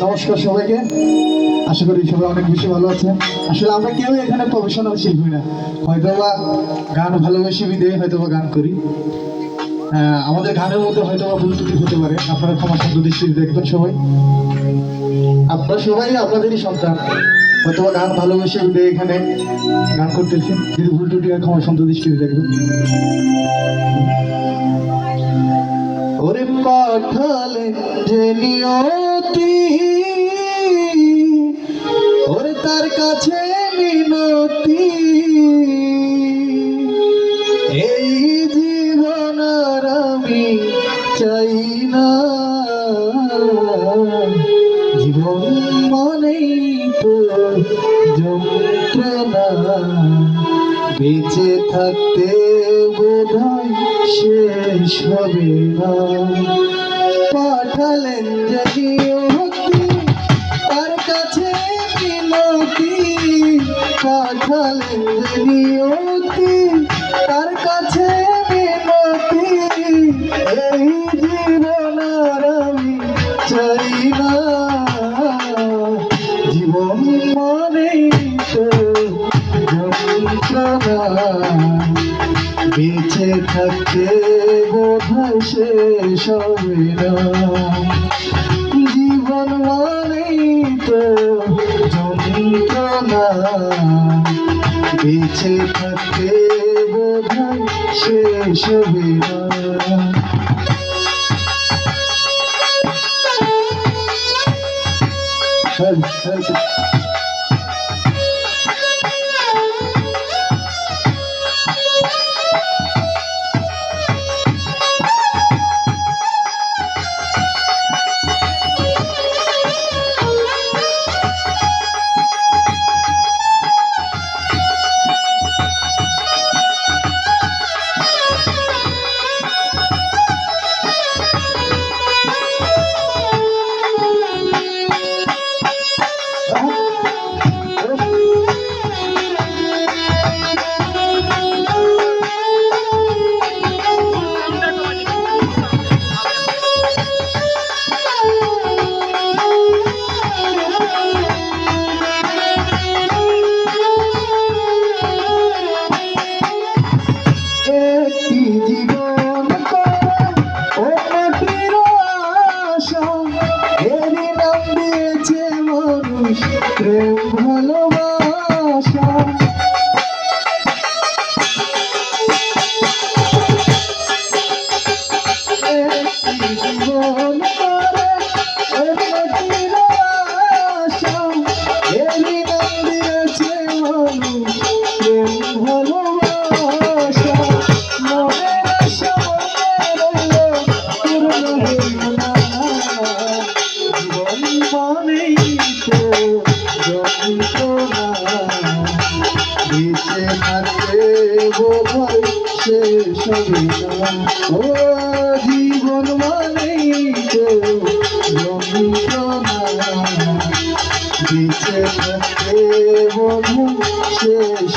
নমস্কার সবাইকে। আশা করি সবাই অনেক বেশি ভালো আছে আসলে আমরা কেউ এখানে প্রফেশনাল শিল্পী না। হয়তো বা গান ভালোবাসি বিদে হয়তো বা গান করি। আমাদের গানের মধ্যে হয়তো বা ভুল ত্রুটি হতে পারে। আপনারা ক্ষমা সুন্দর দৃষ্টিতে দেখবেন সবাই। আপনারা সবাই আপনাদেরই সন্তান। হয়তো বা গান ভালোবেসে বিদে এখানে গান করতেছেন যদি ভুল ত্রুটি ক্ষমা সুন্দর দৃষ্টিতে দেখবেন। পাঠালে যে নিয়তি, ওরে তার কাছে মিনতি। এই জীবন আমি চাই না। জীবন মানেই তো যন্ত্রণা। বেঁচে থাকতে বোধহয় শেষ হবে না। পাঠালেন যদি অতি তার কাছে মিনতি পাঠালেন যদি অতি তার কাছে মিনতি এই জীবন আর আমি চাই না। জীবন মানেই তো যন্ত্রণা বেঁচে থাকতে বোধহয় শেষ হবে না জীবন মানেই তো যন্ত্রণা বেঁচে থাকতে বোধ শেষ হবে মনে জীবন মানেই তো যন্ত্রণা বেঁচে থাকতে বোধহয় শেষ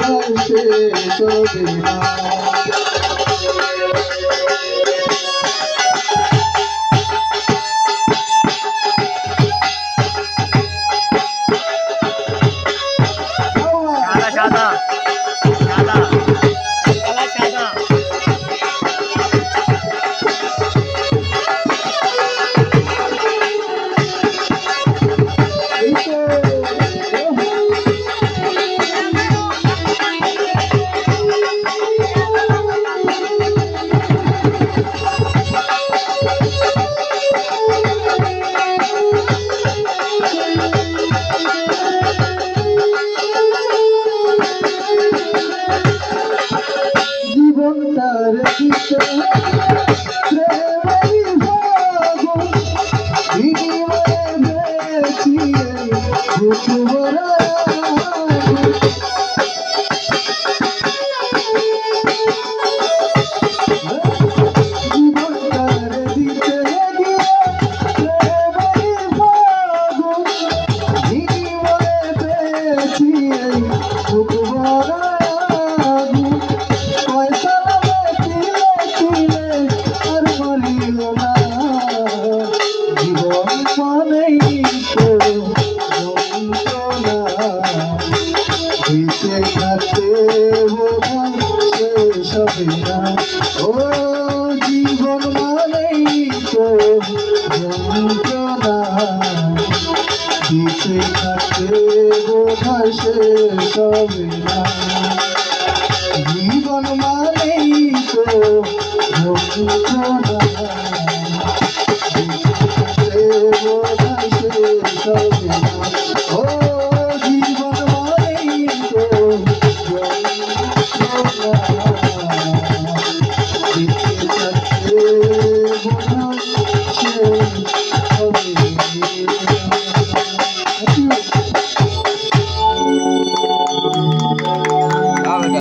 বংশে চলে না। ও জীবন মানেই তো যন্ত্রণা। দিতে থাকে বোধহয় সে তবে জীবন মানেই তো